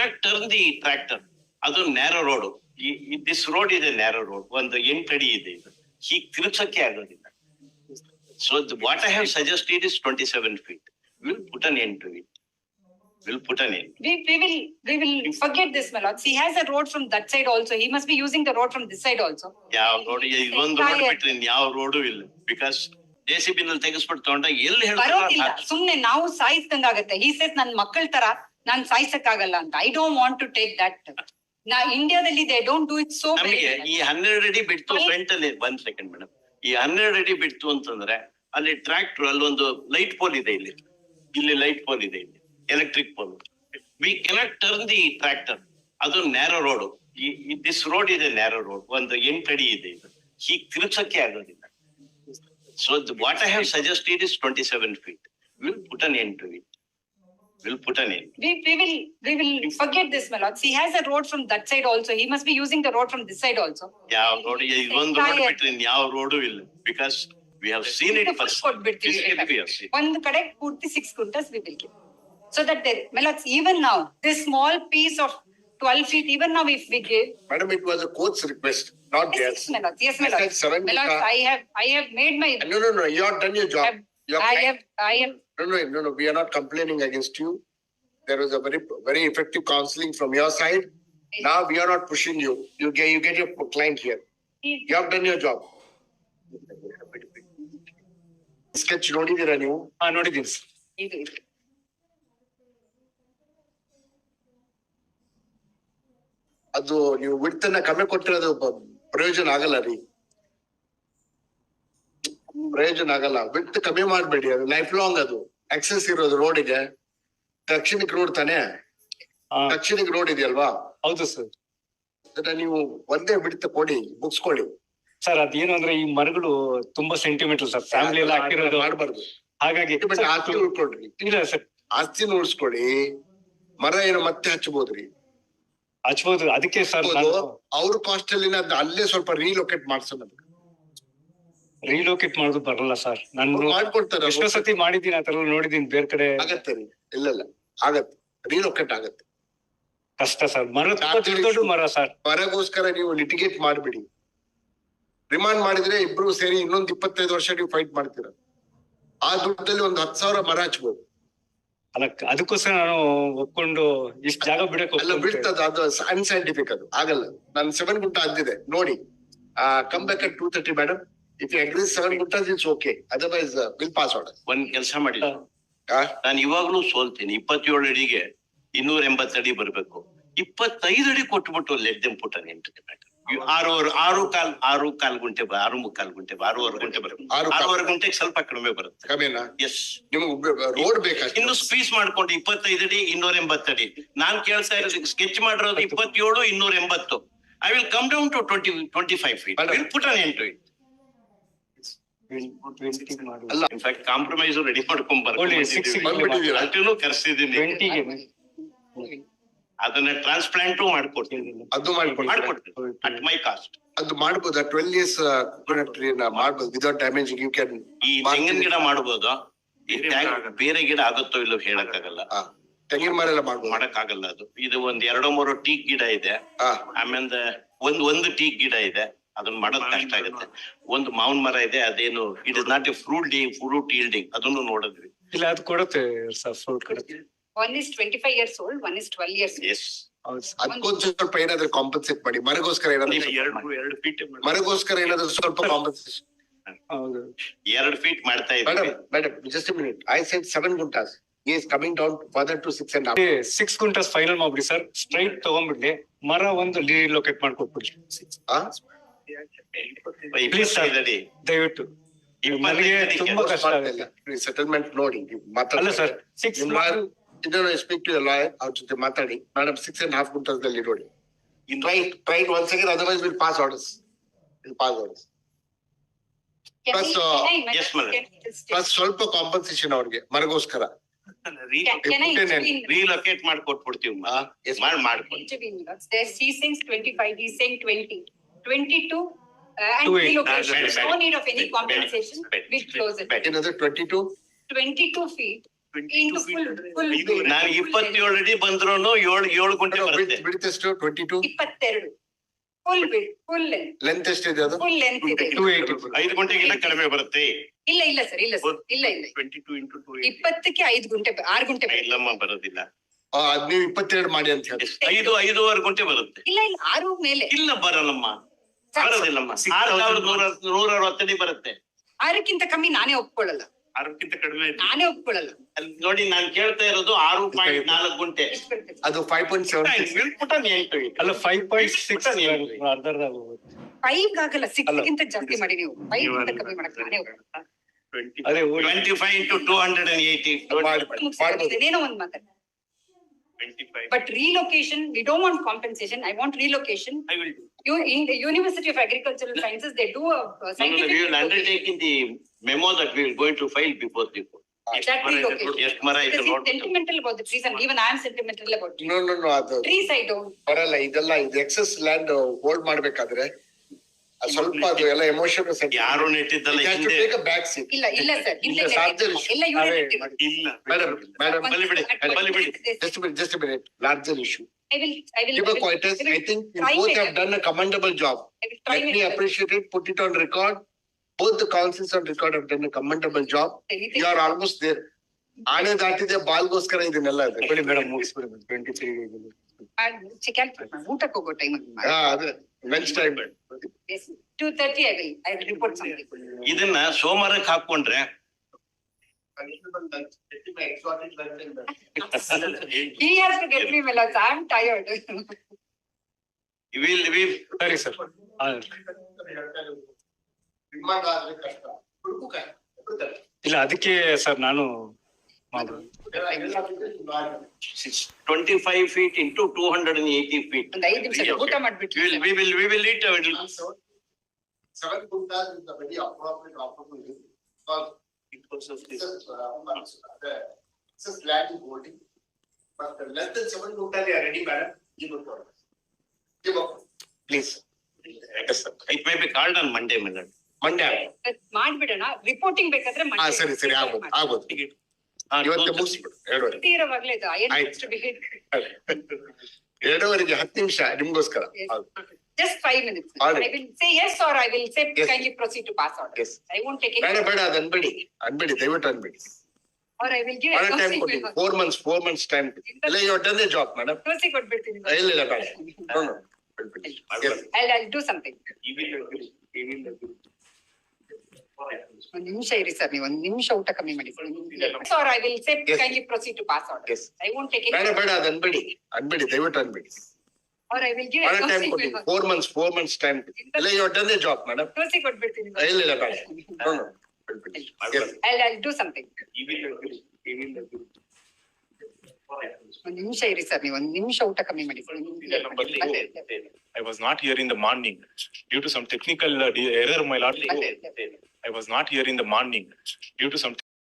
Cannot turn the tractor ಅದು narrow road this road ಇದೆ narrow road ಒಂದು ಎಂಟು ಅಡಿ ಇದೆ ಇದು. ಹೀಗೆ ತಿರುಗ್ಸಕ್ಕೆ ಆಗೋದಿಲ್ಲ. So what I have suggested is twenty seven feet will put an end to it will put an end We, we will, we will forget this, my lords. He has a road from that side also. He must be using the road from this side also. ಯಾವ road ಇದೊಂದು road Entire- ಬಿಟ್ರೆ ಯಾವ road ಇಲ್ಲ because J ನಲ್ಲಿ ತೆಗೆಸ್ಬಿಟ್ಟು ತಗೊಂಡಾಗ ಎಲ್ಲಿ ಬರೋದಿಲ್ಲ. ಹೇಳ್ತಾರೆ ಸುಮ್ನೆ ನಾವು ಸಾಯಿಸ್ದಂಗಾಗತ್ತೆ. ಹಿ ಸೇಸ್ ನನ್ ಮಕ್ಕಳ ತರ ನಾನ್ ಸಾಯ್ಸಕ್ಕಾಗಲ್ಲ ಅಂತ. I don't want to take that ನಾ ಇಂಡಿಯಾದಲ್ಲಿ they don't do it so ನಮಗೆ ಈ ಹನ್ನೆರಡು ಅಡಿ ಬಿಡ್ತು ಫ್ರಂಟ್ ಅಲ್ಲಿ ಒಂದ್ ಸೆಕೆಂಡ್ ಮೇಡಮ್ ಈ ಹನ್ನೆರಡು ಅಡಿ ಬಿಡ್ತು ಅಂತಂದ್ರೆ ಅಲ್ಲಿ ಟ್ರಾಕ್ಟರ್ ಅಲ್ಲಿ ಒಂದು ಲೈಟ್ ಪೋಲ್ ಇದೆ ಇಲ್ಲಿ. ಇಲ್ಲಿ ಲೈಟ್ ಪೋಲ್ ಇದೆ ಇಲ್ಲಿ electric pole we cannot turn the tractor ಅದು ನ್ಯಾರೋ ರೋಡ್ ದಿಸ್ ರೋಡ್ ಇದೆ ನ್ಯಾರೋ ರೋಡ್ ಒಂದು ಎಂಟು ಅಡಿ ಇದೆ ಇದು. ಹೀಗೆ ತಿರುಗ್ಸಕ್ಕೆ ಆಗೋದಿಲ್ಲ. So what I have suggested is twenty seven feet will put an end to It will put an end We, we will, we will forget this, my lords. He has a road from that side also. He must be using the road from this side also. ಯಾವ road ಇದೊಂದು road Entire- ಬಿಟ್ರೆ ಇನ್ ಯಾವ road ಇಲ್ಲ because we have seen it first ಕೊಟ್ಬಿಡ್ತೀವಿ Physically we have seen. ಒಂದ್ ಕಡೆ ಪೂರ್ತಿ six quintals we will give so that ಮೆಲಾಕ್ಸ್ even now this small piece of twelve feet even now if we give Madam, it was a court's request, not Yes, theirs. Melox, yes, I said Melox. seven Melox, meter- I have, I have made my, No, no, no, you have done your job. You I have, have, I have, no, no, no, no, we are not complaining against you. There was a very, very effective counseling from your side. Now we are not pushing you. You get, you get your client here. You have done your job. Sketch ನೋಡಿದೀರಾ ನೀವು? ಹಾ ನೋಡಿದ್ದೀನಿ. ಅದು ನೀವು ವಿಡ್ತನ್ನ ಕಮ್ಮಿ ಕೊಟ್ಟಿರೋದು ಪ್ರಯೋಜನ ಆಗಲ್ಲ ರೀ. ಪ್ರಯೋಜನ ಆಗಲ್ಲ ವಿಡ್ತ್ ಕಮ್ಮಿ ಮಾಡಬೇಡಿ ಅದು ಲೈಫ್ ಲಾಂಗ್ ಅದು ಆಕ್ಸೆಸ್ ಇರೋದು ರೋಡಿಗೆ ದಕ್ಷಿಣಕ್ಕೆ ರೋಡ್ ತಾನೇ? ದಕ್ಷಿಣ ದಕ್ಷಿಣಕ್ಕೆ ರೋಡ್ ಇದೆಯಲ್ವಾ? ಹೌದು ಸರ್ ಅದನ್ನ ನೀವು ಒಂದೇ ಬಿಡ್ತ ಕೊಡಿ ಮುಗಿಸ್ಕೊಳ್ಳಿ. ಸರ್ ಅದೇನು ಅಂದ್ರೆ ಈ ಮರಗಳು ತುಂಬಾ ಸೆಂಟಿಮೀಟರ್ ಸರ್ ಫ್ಯಾಮಿಲಿ ಎಲ್ಲ ಹಾಕಿರೋದು. ಮಾಡಬಾರ್ದು. ಹಾಗಾಗಿ ಆಸ್ತಿ ಉಳ್ಕೊಳ್ರಿ. ಇಲ್ಲ ಸರ್ ಆಸ್ತಿನ ಉಳಿಸ್ಕೊಳ್ಳಿ. ಮರ ಏನೋ ಮತ್ತೆ ಹಚ್ಚಬಹುದ್ರಿ ಹಚ್ಬೋದು. ಅದಕ್ಕೆ ಸರ್ ಅವ್ರ ಕಾಸ್ಟ್ ಅಲ್ಲಿ ಅಲ್ಲೇ ಸ್ವಲ್ಪ ರೀಲೊಕೇಟ್ ಮಾಡ್ಸೋಣ. ರೀಲೋಕೇಟ್ ಮಾಡೋದು ಬರಲ್ಲ ಸರ್ ನಾನು ಮಾಡ್ಕೊಡ್ತಾರೆ ಎಷ್ಟೋ ಸತಿ ಮಾಡಿದ್ದೀನಿ ಆ ತರ ನೋಡಿದೀನಿ ಬೇರೆ ಕಡೆ. ಆಗತ್ತೆ ರೀ. ಇಲ್ಲ ಇಲ್ಲ. ಆಗತ್ತೆ. ರೀಲೊಕೇಟ್ ಆಗತ್ತೆ. ಕಷ್ಟ ಸರ್ ಮರ ದೊಡ್ಡ ಮರ ಸರ್ ಮರಗೋಸ್ಕರ ನೀವು ಲಿಟಿಗೇಟ್ ಮಾಡ್ಬಿಡಿ. ರಿಮಾಂಡ್ ಮಾಡಿದ್ರೆ ಇಬ್ರು ಸೇರಿ ಇನ್ನೊಂದ್ ಇಪ್ಪತ್ತೈದು ವರ್ಷ ನೀವು ಫೈಟ್ ಮಾಡ್ತೀರ. ಆ ದುಡ್ಡಲ್ಲಿ ಒಂದ್ ಹತ್ತು ಸಾವಿರ ಮರ ಹಚ್ಬೋದು. ಅಲ್ಲ ಅದಕ್ಕೋಸ್ಕರ ನಾನು ಒಪ್ಕೊಂಡು ಇಷ್ಟ ಜಾಗ ಬಿಡಕ್ಕೆ ಅಲ್ಲ. ಬೀಳ್ತದ ಅದು ಅನ್ಸೈಂಟಿಫಿಕ್ ಅದು. ಆಗಲ್ಲ. ನಾನು ಸೆವೆನ್ ಗುಂಟ ಅಂದಿದೆ ನೋಡಿ. Come back at two thirty madam order. ಒಂದ್ ಕೆಲಸ ಮಾಡಿ ಹಾ. ನಾನು ಇವಾಗ್ಲೂ ಸೋಲ್ತೀನಿ. ಇಪ್ಪತ್ತೇಳು ಅಡಿಗೆ ಇನ್ನೂರ ಎಂಬತ್ತು ಅಡಿ ಬರ್ಬೇಕು. ಇಪ್ಪತ್ತೈದು ಅಡಿ ಕೊಟ್ಬಿಟ್ಟು ಲೆಟ್ ದೆಮ್ ಪುಟ್ ಅನ್ ಆರು ಆರು ಕಾಲ್ ಆರು ಕಾಲ್ ಗುಂಟೆ ಬ- ಆರು ಮುಕ್ಕಾಲ್ ಗುಂಟೆ ಬ- ಆರೂವರೆ ಗುಂಟೆ ಬರುತ್ತೆ ಆರು ಕಾಲ್. ಆರೂವರೆ ಗುಂಟೆಗೆ ಸ್ವಲ್ಪ ಕಡಿಮೆ ಬರುತ್ತೆ. ಕಮ್ಮಿನಾ? ಎಸ್ ನಿಮ್ಗೆ ರೋಡ್ ಬೇಕಷ್ಟೇ ಇನ್ನು ಸ್ಪೀಸ್ ಮಾಡ್ಕೊಂಡು ಇಪ್ಪತ್ತೈದು ಅಡಿ ಇನ್ನೂರ ಎಂಬತ್ತಡಿ ಅಡಿ. ನಾನ್ ಕೇಳ್ತಾ ಇರೋದು ಸ್ಕೆಚ್ ಮಾಡಿರೋದು ಇಪ್ಪತ್ತೇಳು ಇನ್ನೂರ ಎಂಬತ್ತು. I will come down to twenty twenty five feet put an end it ಅಲ್ಲ ಇನ್ಫ್ಯಾಕ್ಟ್ ಕಾಂಪ್ರಮೈಸ್ ರೆಡಿ ಮಾಡ್ಕೊಂಡ್ ಕರ್ಸಿದೀನಿ ಟ್ವೆಂಟಿಗೆ ಅದನ್ನ ಟ್ರಾನ್ಸ್ಪ್ಲಾಂಟ್ ಮಾಡ್ಕೊಡ್ತೀನಿ. ಅದು ಮಾಡ್ಕೊಡ್ತೀನಿ. ಅಟ್ ಮೈ ಕಾಸ್ಟ್ ಅದು ಮಾಡ್ಬೋದಾ? ಟ್ವೆಲ್ ಇಯರ್ಸ್ ಕೋಕೋನಟ್ ಟ್ರೀ ಮಾಡ್ಬೋದು? ವಿದೌಟ್ ಡ್ಯಾಮೇಜಿಂಗ್ ಯು ಕ್ಯಾನ್ ಈ ತೆಂಗಿನ ಗಿಡ ಮಾಡ್ಬೋದು? ಬೇರೆ ಗಿಡ ಆಗುತ್ತೋ ಇಲ್ಲೋ ಹೇಳಕ್ಕಾಗಲ್ಲ. ತೆಂಗಿನ ಮರ ಎಲ್ಲ ಮಾಡ್ಬೋದು? ಮಾಡಕ್ಕಾಗಲ್ಲ ಅದು. ಇದು ಒಂದ್ ಎರಡು ಮೂರು ಟೀ ಗಿಡ ಇದೆ. ಆಮೇಲೆ ಒಂದ್ ಒಂದು ಟೀ ಗಿಡ ಇದೆ. ಅದನ್ನ ಮಾಡೋದ್ ಕಷ್ಟ ಆಗುತ್ತೆ. ಒಂದು ಮಾವಿನ ಮರ ಇದೆ ಅದೇನು it is not a fruit the fruit yielding ಅದನ್ನು ನೋಡಿದ್ವಿ. ಇಲ್ಲ ಅದು ಕೊಡುತ್ತೆ ಸರ್ ಫ್ರೂಟ್ ಕೊಡುತ್ತೆ. One is twenty-five years old, one is twelve years. old. Yes ಅದಕ್ಕೊಂದು ಸ್ವಲ್ಪ ಏನಾದ್ರು ಕಾಂಪನ್ಸೇಟ್ ಮಾಡಿ ಮರಗೋಸ್ಕರ ಏನಾದ್ರೂ ಎರಡು ಎರಡು ಫೀಟ್ ಮರಗೋಸ್ಕರ ಏನಾದ್ರೂ ಸ್ವಲ್ಪ ಕಾಂಪನ್ಸೇಷನ್ ಹೌದು. ಎರಡು ಫೀಟ್ ಮಾಡ್ತಾ ಮೇಡಮ್ ಇದ್ದೀವಿ madam just minute I sent seven guntas is coming down further to six and half six guntas final ಮಾಡ್ಬಿಡಿ ಸರ್. ಸ್ಟ್ರೈಟ್ ತಗೊಂಡ್ಬಿಡ್ಲಿ ಮರ ಒಂದು ಲೊಕೇಟ್ ಮಾಡ್ಕೊಟ್ಬಿಡಿ. ಸೆಟಲ್ಮೆಂಟ್ ನೋಡಿ ಸ್ಪೀಕ್ ಟು ಲಾಯರ್ ಅವ್ರ ಜೊತೆ ಮಾತಾಡಿ. Madam six and half quintals ನೋಡಿ. ಪಾಸ್ ಪಾಸ್ ಸ್ವಲ್ಪ ಕಾಂಪನ್ಸೇಷನ್ ಅವ್ರಿಗೆ ಮರಗೋಸ್ಕರ. ರೀಲೊಕೇಟ್ ಮಾಡಿ ಕೊಟ್ಬಿಡ್ತೀವಿ 22 uh, and Two eight, relocation. uh, better, no better, need of any compensation. We'll close it. Another twenty-two? 22 feet ನಾನು ಇಪ್ಪತ್ತೇಳು ಅಡಿ ಬಂದ್ರು ಏಳು ಏಳು ಗುಂಟೆ ಬರುತ್ತೆ. ಎಷ್ಟು? ಟ್ವೆಂಟಿ ಟು ಇಪ್ಪತ್ತೆರಡು ಫುಲ್ ಬಿಡ್ ಫುಲ್ ಲೆಂತ್ ಎಷ್ಟಿದೆ ಅದು? ಫುಲ್ ಲೆಂತ್ ಇದೆ. ಐದು ಗುಂಟೆಗಿಂತ ಕಡಿಮೆ ಬರುತ್ತೆ. ಇಲ್ಲ ಇಲ್ಲ ಸರ್ ಇಲ್ಲ ಸರ್ ಇಲ್ಲ ಇಲ್ಲ. ಟ್ವೆಂಟಿ ಟೂ ಇಂಟು ಟೂ ಇಪ್ಪತ್ತಕ್ಕೆ ಐದು ಗುಂಟೆ ಬ- ಆರು ಗುಂಟೆ ಇಲ್ಲಮ್ಮ ಬರೋದಿಲ್ಲ. ನೀವು ಇಪ್ಪತ್ತೆರಡು ಮಾಡಿ ಅಂತ ಹೇಳಿ ಎಷ್ಟು? ಐದು ಐದೂವರೆ ಗುಂಟೆ ಬರುತ್ತೆ. ಇಲ್ಲ ಇಲ್ಲ ಆರು ಮೇಲೆ. ಇಲ್ಲ ಬರಲ್ಲಮ್ಮ. ಬರೋದಿಲ್ಲಮ್ಮ. ಆರು ಸಾವಿರದ ನೂರ ನೂರ ಅರವತ್ತಡಿ ಬರುತ್ತೆ. ಆರಕ್ಕಿಂತ ಕಮ್ಮಿ ನಾನೇ ಒಪ್ಕೊಳ್ಳಲ್ಲ. ಆರಕ್ಕಿಂತ ಕಡಿಮೆ ಇದೆ. ನಾನೇ ಒಪ್ಕೊಳ್ಳಲ್ಲ. ಅಲ್ಲಿ ನೋಡಿ ನಾನು ಕೇಳ್ತಾ ಇರೋದು ಆರು ಪಾಯಿಂಟ್ ನಾಲ್ಕು ಗುಂಟೆ. ಎಷ್ಟು ಬರ್ತದೆ? ಅದು ಫೈವ್ ಪಾಯಿಂಟ್ ಸೆವೆನ್ ಇಳ್ಬಿಟ್ಟ ಎಂಟು ಈಗ. ಅಲ್ಲ ಫೈವ್ ಪಾಯಿಂಟ್ ಸಿಕ್ಸ್. ಅರ್ಧರ್ಧ ಹೋಗುತ್ತೆ. ಫೈವ್ ಆಗಲ್ಲ ಸಿಕ್ಸ್ ಗಿಂತ ಜಾಸ್ತಿ ಮಾಡಿ ನೀವು. ಫೈವ್ ಗಿಂತ ಕಮ್ಮಿ ಮಾಡಕ್ ನಾನೇ ಒಪ್ಕೊಳ್ಳಲ್ಲ. ಅದೇ twenty five into two hundred and eighty ಮಾಡ್ಬೋದು. ಏನೋ ಒಂದ್ ಮಾತಾಡ. Twenty five but relocation we don't want compensation I want relocation I will you in university of agricultural sciences they do we will undertake in the memo that we will going to file before the court. That relocation. ಎಷ್ಟು ಮರ ಇದೆ ನೋಡ್ಬಿಟ್ಟು. sentimental about the trees and even I am sentimental about trees. No no no ಅದು Trees I don't. ಬರಲ್ಲ ಇದೆಲ್ಲ ಇದು excess land hold ಮಾಡ್ಬೇಕಾದ್ರೆ ಅದ್ ಸ್ವಲ್ಪ ಅದು ಎಲ್ಲ ಎಮೋಷನ್ ಯಾರು ನೆಟ್ಟಿದ್ದಲ್ಲ ಹಿಂದೆ ಇಲ್ಲ ಬ್ಯಾಕ್ ಸೀಟ್ ಇಲ್ಲ ಸರ್ ಇಲ್ಲ ಇಲ್ಲ, ಸಾಧ್ಯ ಇಲ್ಲ. ಎಲ್ಲ ಇವರೇ ಅದೇ ನೆಟ್ಟಿರೋದು. ಇಲ್ಲ ಮೇಡಮ್ ಮೇಡಮ್ ಬಲಿ ಬಿಡಿ, ಬಲಿ ಬಿಡಿ. just a minute, just a minute, larger issue. I will, I will. Give I a will- quietness, I will I think you try both my have best. done a commendable job. I will try Let my me best. appreciate it, put it on record. Both the councils on record have done a commendable job. Anything- You are almost there. ಆನೆ ದಾಟಿದೆ ಬಾಲ್ಗೋಸ್ಕರ ಇದನ್ನೆಲ್ಲ ಇದೆ. ಬಿಡಿ madam ಮುಗಿಸ್ಬಿಡಿ twenty three ಆ, chicken ಊಟಕ್ಕೆ ಹೋಗೋ time ಹಾ, ಅದೇ, lunch time. Two thirty I will I will report ಇದನ್ನ ಸೋಮವಾರಕ್ಕೆ ಹಾಕೊಂಡ್ರೆ He has to get me melons. I am tired. Will ಸರಿ. ಇಲ್ಲ ಅದಕ್ಕೆ ಸರ್ ನಾನು ಮಾಡೋದು Twenty five feet into two hundred and eighty feet ಒಂದ್ ಐದ್ ನಿಮಿಷ ಊಟ ಮಾಡ್ಬಿಟ್ಟು will we will we will it Seven kuntas is the very appropriate opportunity. Because this is, uh, the, this is land is holding. But the less than seven kunta they are ready, madam, give a call. Give a. Please it may be called on Monday madam Mandya. ಮಾಡ್ಬಿಡೋಣ reporting ಬೇಕಾದ್ರೆ ಹಾ, ಸರಿ, ಸರಿ, ಆಗ್ಬೋದು, ಆಗ್ಬೋದು. ಇವತ್ತೇ ಮುಗಿಸ್ಬಿಡು, ಎರಡುವರೆ. ಇರೋವಾಗ್ಲೇ ಇದು I ಆಯ್ತು. ಟು ಬಿ ಎರಡೂವರೆಗೆ ಹತ್ತು ನಿಮಿಷ ನಿಮ್ಗೋಸ್ಕರ. Just five minutes All I right. Will say yes or I will say Yes. Kindly proceed to pass order Yes. I won't take ಬೇಡ ಬೇಡ ಅದ್ ಅನ್ಬೇಡಿ, ಅನ್ಬೇಡಿ, ದಯವಿಟ್ಟು ಅನ್ಬೇಡಿ. ಆರ್ ಐ ವಿಲ್ ಗಿವ್ ಬಹಳ ಟೈಮ್ ಕೊಡಿ, four months, four months time. ಇಲ್ಲ, you have done the job, madam. Proceed ಕೊಟ್ಬಿಡ್ತೀನಿ ಇಲ್ಲ, ಇಲ್ಲ, ಬೇಡ. No, no. ಬಿಡ್ಬಿಡಿ. Yes. I I do something ಒಂದ್ ನಿಮಿಷ ಇರಿ ಸರ್ ನೀವು ಒಂದ್ ನಿಮಿಷ ಊಟ ಕಮ್ಮಿ ಮಾಡಿ sir I will say Yes. Kindly proceed to pass order Yes. I won't take ಬೇಡ ಬೇಡ ಅದ್ ಅನ್ಬೇಡಿ, ಅನ್ಬೇಡಿ, ದಯವಿಟ್ಟು ಅನ್ಬೇಡಿ. ಆರ್ ಐ ವಿಲ್ ಗಿವ್ ಬಹಳ ಟೈಮ್ ಕೊಡಿ, four months, four months time. ಇಲ್ಲ, you have done the job, madam. Proceed ಕೊಟ್ಬಿಡ್ತೀನಿ ಇಲ್ಲ, ಇಲ್ಲ, ಬೇಡ. No, no. ಬಿಡ್ಬಿಡಿ. Yes. I I do something ಒಂದ್ ನಿಮಿಷ ಇರಿ ಸರ್ ನೀವು ಒಂದ್ ನಿಮಿಷ ಊಟ ಕಮ್ಮಿ ಮಾಡಿ I was not here in the morning due to some technical uh, de- error, my lord. I was not here in the morning due to some